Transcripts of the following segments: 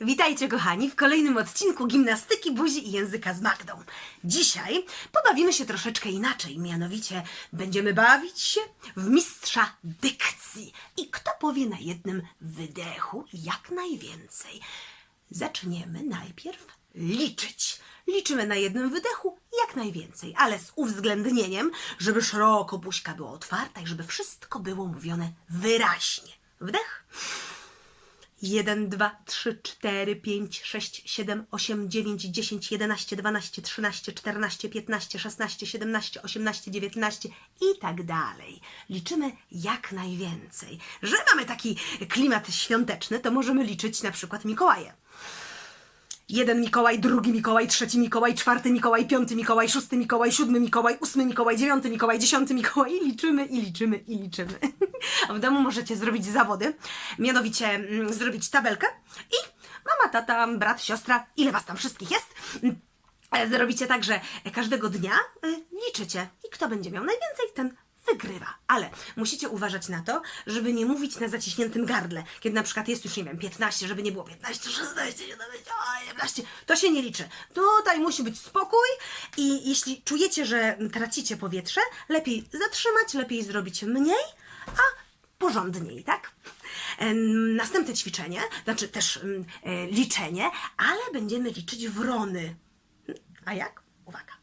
Witajcie kochani w kolejnym odcinku gimnastyki buzi i języka z Magdą. Dzisiaj pobawimy się troszeczkę inaczej, mianowicie będziemy bawić się w mistrza dykcji. I kto powie na jednym wydechu jak najwięcej? Zaczniemy najpierw liczyć. Liczymy na jednym wydechu jak najwięcej, ale z uwzględnieniem, żeby szeroko buźka była otwarta i żeby wszystko było mówione wyraźnie. Wdech. 1, 2, 3, 4, 5, 6, 7, 8, 9, 10, 11, 12, 13, 14, 15, 16, 17, 18, 19 i tak dalej. Liczymy jak najwięcej. Że mamy taki klimat świąteczny, to możemy liczyć na przykład Mikołaje. Jeden Mikołaj, drugi Mikołaj, trzeci Mikołaj, czwarty Mikołaj, piąty Mikołaj, szósty Mikołaj, siódmy Mikołaj, ósmy Mikołaj, dziewiąty Mikołaj, dziesiąty Mikołaj i liczymy, i liczymy, i liczymy. A w domu możecie zrobić zawody, mianowicie mm, zrobić tabelkę i mama, tata, brat, siostra, ile was tam wszystkich jest? Mm, e, Zrobicie tak, że każdego dnia y, liczycie i kto będzie miał najwięcej, ten wygrywa. Ale musicie uważać na to, żeby nie mówić na zaciśniętym gardle. Kiedy na przykład jest już, nie wiem, 15, żeby nie było 15, 16, 17, 18, to się nie liczy. Tutaj musi być spokój i jeśli czujecie, że tracicie powietrze, lepiej zatrzymać, lepiej zrobić mniej, a porządniej, tak? Następne ćwiczenie, znaczy też e, liczenie, ale będziemy liczyć wrony. A jak? Uwaga.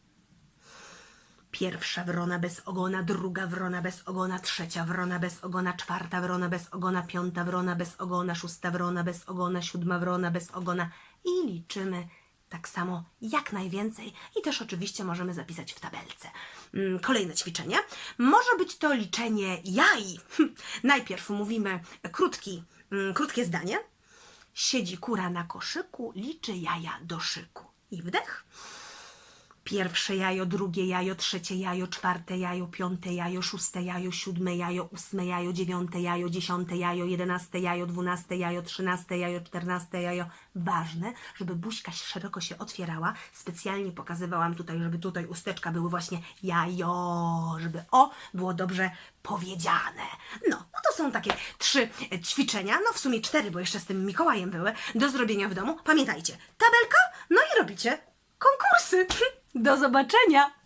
Pierwsza wrona bez ogona, druga wrona bez ogona, trzecia wrona bez ogona, czwarta wrona bez ogona, piąta wrona bez ogona, szósta wrona bez ogona, siódma wrona bez ogona i liczymy tak samo jak najwięcej i też oczywiście możemy zapisać w tabelce. Mm, Kolejne ćwiczenie. Może być to liczenie jaj. Najpierw mówimy krótki, mm, krótkie zdanie. Siedzi kura na koszyku, liczy jaja do szyku. I wdech. Pierwsze jajo, drugie jajo, trzecie jajo, czwarte jajo, piąte jajo, szóste jajo, siódme jajo, ósme jajo, dziewiąte jajo, dziesiąte jajo, jedenaste jajo, dwunaste jajo, trzynaste jajo, czternaste jajo. Ważne, żeby buźka szeroko się otwierała. Specjalnie pokazywałam tutaj, żeby tutaj usteczka były właśnie jajo, żeby o było dobrze powiedziane. No, no to są takie trzy e, ćwiczenia, no w sumie cztery, bo jeszcze z tym Mikołajem były, do zrobienia w domu. Pamiętajcie, tabelka, no i robicie konkursy. Do zobaczenia!